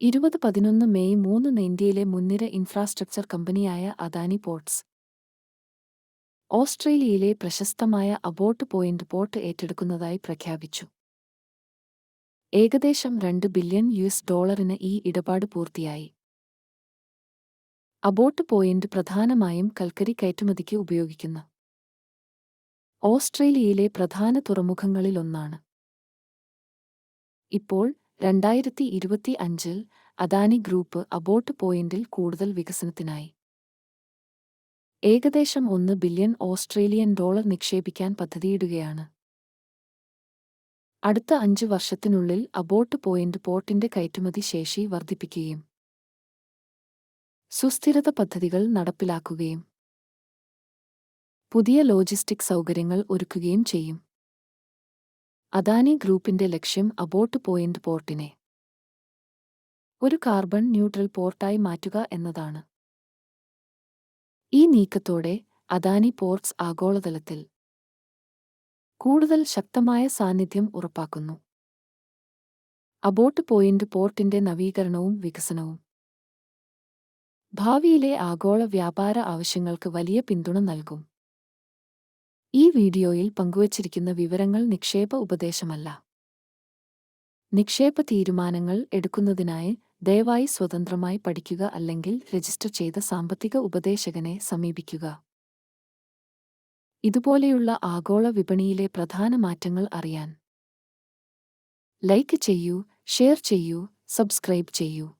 ഇരുപത് പതിനൊന്ന് മെയ് മൂന്നിന് ഇന്ത്യയിലെ മുൻനിര ഇൻഫ്രാസ്ട്രക്ചർ കമ്പനിയായ അദാനി പോർട്സ്. ഓസ്ട്രേലിയയിലെ പ്രശസ്തമായ അബോട്ട് പോയിന്റ് പോർട്ട് ഏറ്റെടുക്കുന്നതായി പ്രഖ്യാപിച്ചു. ഏകദേശം രണ്ട് ബില്യൺ യു എസ് ഡോളറിന് ഈ ഇടപാട് പൂർത്തിയായി. അബോട്ട് പോയിന്റ് പ്രധാനമായും കൽക്കരി കയറ്റുമതിക്ക് ഉപയോഗിക്കുന്നു. ഓസ്ട്രേലിയയിലെ പ്രധാന തുറമുഖങ്ങളിലൊന്നാണ്. ഇപ്പോൾ രണ്ടായിരത്തി ഇരുപത്തി അഞ്ചിൽ അദാനി ഗ്രൂപ്പ് അബോട്ട് പോയിന്റിൽ കൂടുതൽ വികസനത്തിനായി. ഏകദേശം ഒന്ന് ബില്യൺ ഓസ്ട്രേലിയൻ ഡോളർ നിക്ഷേപിക്കാൻ പദ്ധതിയിടുകയാണ്. അടുത്ത അഞ്ച് വർഷത്തിനുള്ളിൽ അബോട്ട് പോയിന്റ് പോർട്ടിന്റെ കയറ്റുമതി ശേഷി വർദ്ധിപ്പിക്കുകയും സുസ്ഥിരത പദ്ധതികൾ നടപ്പിലാക്കുകയും പുതിയ ലോജിസ്റ്റിക് സൗകര്യങ്ങൾ ഒരുക്കുകയും ചെയ്യും. അദാനി ഗ്രൂപ്പിന്റെ ലക്ഷ്യം അബോട്ട് പോയിന്റ് പോർട്ടിനെ. ഒരു കാർബൺ ന്യൂട്രൽ പോർട്ടായി മാറ്റുക എന്നതാണ്. ഈ നീക്കത്തോടെ അദാനി പോർട്സ് ആഗോളതലത്തിൽ കൂടുതൽ ശക്തമായ സാന്നിധ്യം ഉറപ്പാക്കുന്നു. അബോട്ട് പോയിന്റ് പോർട്ടിന്റെ നവീകരണവും വികസനവും. ഭാവിയിലെ ആഗോള വ്യാപാര ആവശ്യങ്ങൾക്ക് വലിയ പിന്തുണ നൽകും. ഈ വീഡിയോയിൽ പങ്കുവച്ചിരിക്കുന്ന വിവരങ്ങൾ നിക്ഷേപ ഉപദേശമല്ല. നിക്ഷേപ തീരുമാനങ്ങൾ എടുക്കുന്നതിനായി ദയവായി സ്വതന്ത്രമായി പഠിക്കുക അല്ലെങ്കിൽ രജിസ്റ്റർ ചെയ്ത സാമ്പത്തിക ഉപദേശകനെ സമീപിക്കുക. ഇതുപോലെയുള്ള ആഗോള വിപണിയിലെ പ്രധാന മാറ്റങ്ങൾ അറിയാൻ. ലൈക്ക് ചെയ്യൂ ഷെയർ ചെയ്യൂ സബ്സ്ക്രൈബ് ചെയ്യൂ.